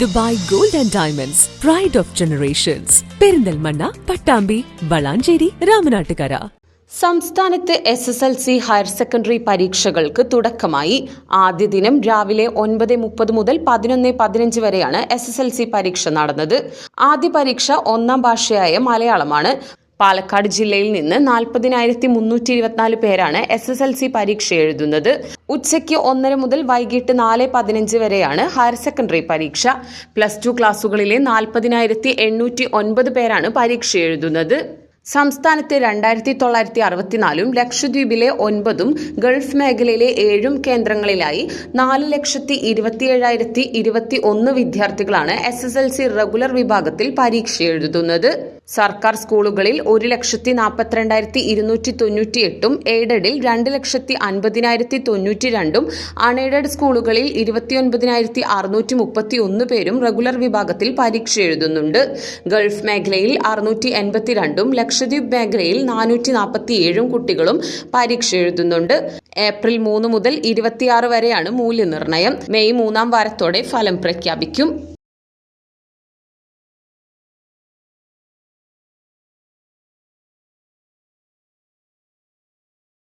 Dubai gold and diamonds pride of generations Perinthalmanna Pattambi Valanchery Ramanattukara. സംസ്ഥാനത്ത് S S L C higher secondary പരീക്ഷകൾക്ക് തുടക്കമായി. ആദ്യ ദിനം രാവിലെ ഒൻപത് മുപ്പത് മുതൽ പതിനൊന്ന് പതിനഞ്ച് വരെയാണ് എസ് എസ് എൽ സി പരീക്ഷ നടന്നത്. ആദ്യ പരീക്ഷ ഒന്നാം ഭാഷയായ മലയാളമാണ്. പാലക്കാട് ജില്ലയിൽ നിന്ന് നാൽപ്പതിനായിരത്തി മുന്നൂറ്റി ഇരുപത്തിനാല് പേരാണ് എസ് എസ് എൽ സി പരീക്ഷ എഴുതുന്നത്. ഉച്ചയ്ക്ക് ഒന്നര മുതൽ വൈകിട്ട് നാല് പതിനഞ്ച് വരെയാണ് ഹയർ സെക്കൻഡറി പരീക്ഷ. പ്ലസ് ടു ക്ലാസ്സുകളിലെ നാൽപ്പതിനായിരത്തി എണ്ണൂറ്റി ഒൻപത് പേരാണ് പരീക്ഷ എഴുതുന്നത്. സംസ്ഥാനത്തെ രണ്ടായിരത്തി തൊള്ളായിരത്തി അറുപത്തിനാലും ലക്ഷദ്വീപിലെ ഒൻപതും ഗൾഫ് മേഖലയിലെ ഏഴും കേന്ദ്രങ്ങളിലായി നാല് ലക്ഷത്തി ഇരുപത്തിയേഴായിരത്തി ഇരുപത്തി ഒന്ന് വിദ്യാർത്ഥികളാണ് S S L C regular വിഭാഗത്തിൽ പരീക്ഷ എഴുതുന്നത്. സർക്കാർ സ്കൂളുകളിൽ ഒരു ലക്ഷത്തി നാൽപ്പത്തിരണ്ടായിരത്തി ഇരുന്നൂറ്റി തൊണ്ണൂറ്റി എട്ടും എയ്ഡഡിൽ രണ്ട് ലക്ഷത്തി അൻപതിനായിരത്തി തൊണ്ണൂറ്റി രണ്ടും അൺഎയ്ഡഡ് സ്കൂളുകളിൽ ഇരുപത്തിയൊൻപതിനായിരത്തി അറുന്നൂറ്റി മുപ്പത്തി ഒന്ന് പേരും റെഗുലർ വിഭാഗത്തിൽ പരീക്ഷ എഴുതുന്നുണ്ട്. ഗൾഫ് മേഖലയിൽ അറുന്നൂറ്റി എൺപത്തിരണ്ടും ലക്ഷദ്വീപ് മേഖലയിൽ നാനൂറ്റി നാൽപ്പത്തി ഏഴും കുട്ടികളും പരീക്ഷ എഴുതുന്നുണ്ട്. ഏപ്രിൽ മൂന്ന് മുതൽ ഇരുപത്തിയാറ് വരെയാണ് മൂല്യനിർണയം. മെയ് മൂന്നാം വാരത്തോടെ ഫലം പ്രഖ്യാപിക്കും.